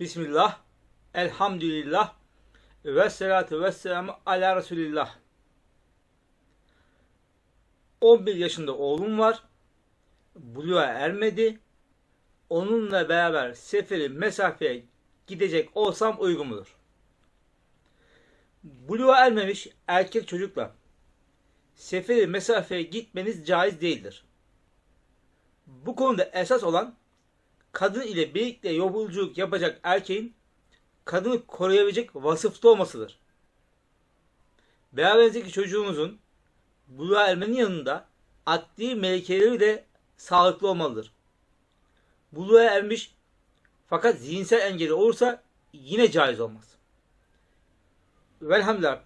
Bismillah, elhamdülillah, ve salatu ve selamu ala Resulillah. 11 yaşında oğlum var. Buluğa ermedi. Onunla beraber seferi mesafeye gidecek olsam uygun mudur? Buluğa ermemiş erkek çocukla seferi mesafeye gitmeniz caiz değildir. Bu konuda esas olan kadın ile birlikte yolculuk yapacak erkeğin kadını koruyabilecek vasıfta olmasıdır. Beraberinizdeki çocuğunuzun buluğa ermenin yanında adli melekeleri de sağlıklı olmalıdır. Buluğa ermiş fakat zihinsel engeli olursa yine caiz olmaz. Velhamdülillah.